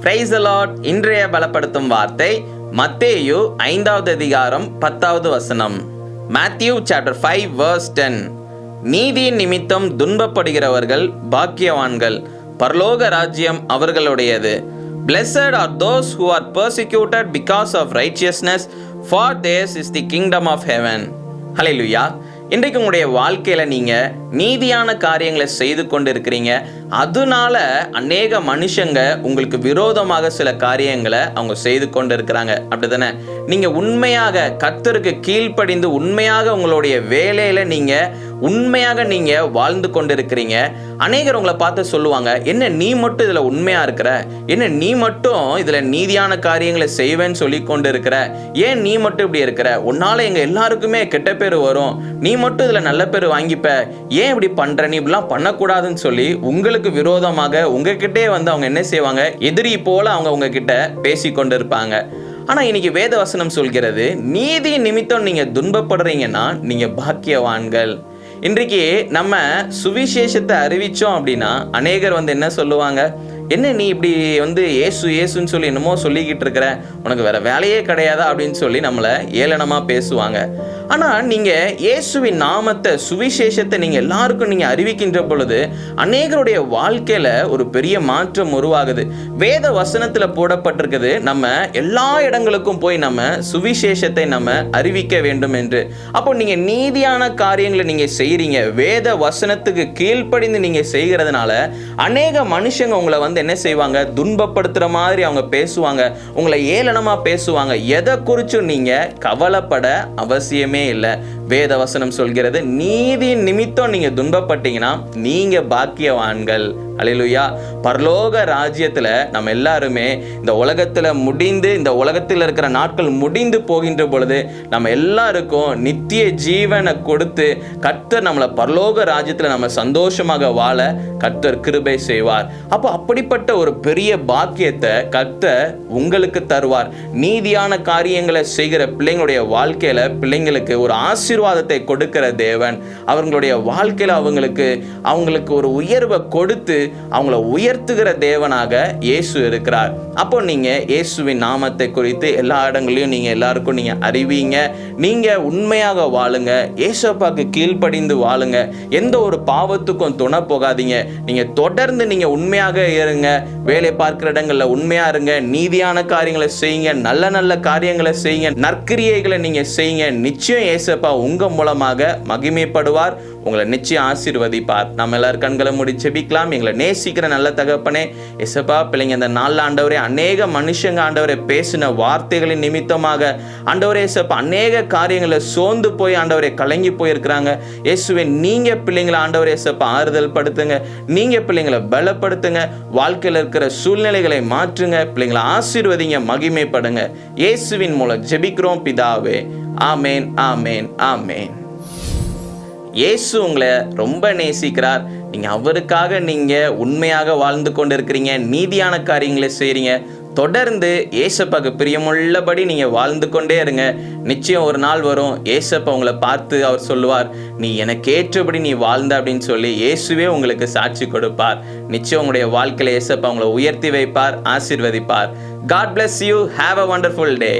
Price allot இன்றைய பலப்படுத்தும் வார்த்தை மத்தேயு ஐந்தாவது அதிகாரம் பத்தாவது வசனம். Matthew chapter five verse ten நீதியின் நிமித்தம் துன்பப்படுகிறவர்கள் பாக்கியவான்கள். பரலோக ராஜ்யம் அவர்களுடையது. Blessed are those who are persecuted because of righteousness for theirs is the kingdom of heaven heaven. லுயா இன்றைக்கு உங்களுடைய வாழ்க்கையில் நீங்கள் நீதியான காரியங்களை செய்து கொண்டு இருக்கிறீங்க அதனால அநேக மனுஷங்க உங்களுக்கு விரோதமாக சில காரியங்களை அவங்க செய்து கொண்டு இருக்கிறாங்க அப்படிதானே? நீங்க உண்மையாக கத்தருக்கு கீழ்ப்படிந்து உண்மையாக உங்களுடைய வேலையில நீங்க உண்மையாக நீங்க வாழ்ந்து கொண்டு இருக்கிறீங்க அநேகர் உங்களை பார்த்து சொல்லுவாங்க என்ன நீ மட்டும் இதுல உண்மையா இருக்கிற? என்ன நீ மட்டும் இதுல நீதியான காரியங்களை செய்வேன்னு சொல்லி கொண்டு இருக்கிற ஏன் நீ மட்டும் இப்படி இருக்கிற? உன்னால எங்க எல்லாருக்குமே கெட்ட பேர் வரும். நீ மட்டும் இதுல நல்ல பேர் வாங்கிப்ப. ஏன் இப்படி பண்ற? நீ இப்படிலாம் பண்ணக்கூடாதுன்னு சொல்லி உங்களுக்கு விரோதமாக உங்ககிட்டே வந்து அவங்க என்ன செய்வாங்க? எதிரி போல அவங்க உங்ககிட்ட பேசி கொண்டு இருப்பாங்க ஆனா இன்னைக்கு வேத வசனம் சொல்கிறது நீதி நிமித்தம் நீங்க துன்பப்படுறீங்கன்னா நீங்க பாக்கியவான்கள். இன்றைக்கு நம்ம சுவிசேஷத்தை அறிவிச்சோம் அப்படின்னா அநேகர் வந்து என்ன சொல்லுவாங்க? என்ன நீ இப்படி வந்து ஏசு ஏசுன்னு சொல்லி என்னமோ சொல்லிக்கிட்டு இருக்கிற? உனக்கு வேற வேலையே கிடையாதா அப்படின்னு சொல்லி நம்மளை ஏளனமாக பேசுவாங்க. ஆனால் நீங்கள் இயேசுவின் நாமத்தை சுவிசேஷத்தை நீங்கள் எல்லாருக்கும் நீங்கள் அறிவிக்கின்ற பொழுது அநேகருடைய வாழ்க்கையில் ஒரு பெரிய மாற்றம் உருவாகுது. வேத வசனத்தில் போடப்பட்டிருக்குது நம்ம எல்லா இடங்களுக்கும் போய் நம்ம சுவிசேஷத்தை நம்ம அறிவிக்க வேண்டும் என்று. அப்போ நீங்கள் நீதியான காரியங்களை நீங்கள் செய்கிறீங்க வேத வசனத்துக்கு கீழ்ப்படிந்து நீங்கள் செய்கிறதுனால அநேக மனுஷங்க உங்களை வந்து என்ன செய்வாங்க? துன்பப்படுத்துற மாதிரி அவங்க பேசுவாங்க. உங்களை ஏளனமா பேசுவாங்க. எதை குறிச்சும் நீங்க கவலைப்பட அவசியமே இல்லை. வேத வசனம் சொல்கிறது நீதி நிமித்தம் நீங்க துன்பப்பட்டீங்கன்னா நீங்க பாக்கியவான்கள். அலையிலுயா பரலோக ராஜ்யத்தில் நம்ம எல்லாருமே இந்த உலகத்தில் முடிந்து இந்த உலகத்தில் இருக்கிற நாட்கள் முடிந்து போகின்ற பொழுது நம்ம எல்லாருக்கும் நித்திய ஜீவனை கொடுத்து கர்த்தர் நம்மளை பரலோக ராஜ்யத்தில் நம்ம சந்தோஷமாக வாழ கர்த்தர் கிருபை செய்வார். அப்போ அப்படிப்பட்ட ஒரு பெரிய பாக்கியத்தை கர்த்தர் உங்களுக்கு தருவார். நீதியான காரியங்களை செய்கிற பிள்ளைங்களுடைய வாழ்க்கையில் பிள்ளைங்களுக்கு ஒரு ஆசீர்வாதத்தை கொடுக்கிற தேவன். அவங்களுடைய வாழ்க்கையில் அவங்களுக்கு அவங்களுக்கு ஒரு உயர்வை கொடுத்து அவங்கள உயர்த்துகிற தேவனாக இயேசு இருக்கிறார். அப்போ நீங்க இயேசுவின் நாமத்தை குறித்து எல்லா இடங்களையும் நீங்க எல்லாருக்கும் நீங்க அறிவீங்க. நீங்க உண்மையாக வாழுங்க. ஏசப்பாக்கு கீழ்ப்படிந்து வாழுங்க. எந்த ஒரு பாவத்துக்கும் துணை போகாதீங்க. நீங்க தொடர்ந்து நீங்க உண்மையாக இருங்க. வேலை பார்க்கிற இடங்களில் உண்மையா இருங்க. நீதியான காரியங்களை செய்யுங்க. நல்ல நல்ல காரியங்களை செய்யுங்க. நற்கிரியைகளை நீங்க செய்யுங்க. நிச்சயம் ஏசப்பா உங்க மூலமாக மகிமைப்படுவார். உங்களை நிச்சயம் ஆசீர்வதிப்பார். நம்ம எல்லாரும் கண்களை மூடி செபிக்கலாம் எங்களை நேசிக்கிற நல்ல தகப்பனே. எசப்பா பிள்ளைங்க இந்த நாளில் ஆண்டவரே அநேக மனுஷங்க ஆண்டவரை பேசின வார்த்தைகளின் நிமித்தமாக ஆண்டவரே எசப்பா அநேக காரியங்களை சோர்ந்து போய் ஆண்டவரை கலங்கி போயிருக்கிறாங்க. இயேசுவே நீங்கள் பிள்ளைங்களை ஆண்டவரே எசப்பா ஆறுதல் படுத்துங்க நீங்கள் பிள்ளைங்களை பலப்படுத்துங்க. வாழ்க்கையில் இருக்கிற சூழ்நிலைகளை மாற்றுங்க. பிள்ளைங்களை ஆசீர்வதிங்க மகிமைப்படுங்க. இயேசுவின் மூலம் ஜெபிக்கிறோம் பிதாவே. ஆமேன் ஆமேன் ஆமேன். இயேசு உங்களை ரொம்ப நேசிக்கிறார். நீங்கள் அவருக்காக நீங்கள் உண்மையாக வாழ்ந்து கொண்டு இருக்கிறீங்க நீதியான காரியங்களை செய்கிறீங்க தொடர்ந்து ஏசப்பாக்கு பிரியமுள்ளபடி நீங்கள் வாழ்ந்து கொண்டே இருங்க. நிச்சயம் ஒரு நாள் வரும் ஏசப்பா உங்களை பார்த்து அவர் சொல்லுவார் நீ எனக்கு ஏற்றபடி நீ வாழ்ந்த அப்படின்னு சொல்லி இயேசுவே உங்களுக்கு சாட்சி கொடுப்பார். நிச்சயம் உங்களுடைய வாழ்க்கையில் ஏசப்பா உங்களை உயர்த்தி வைப்பார் ஆசிர்வதிப்பார். God bless you have a wonderful day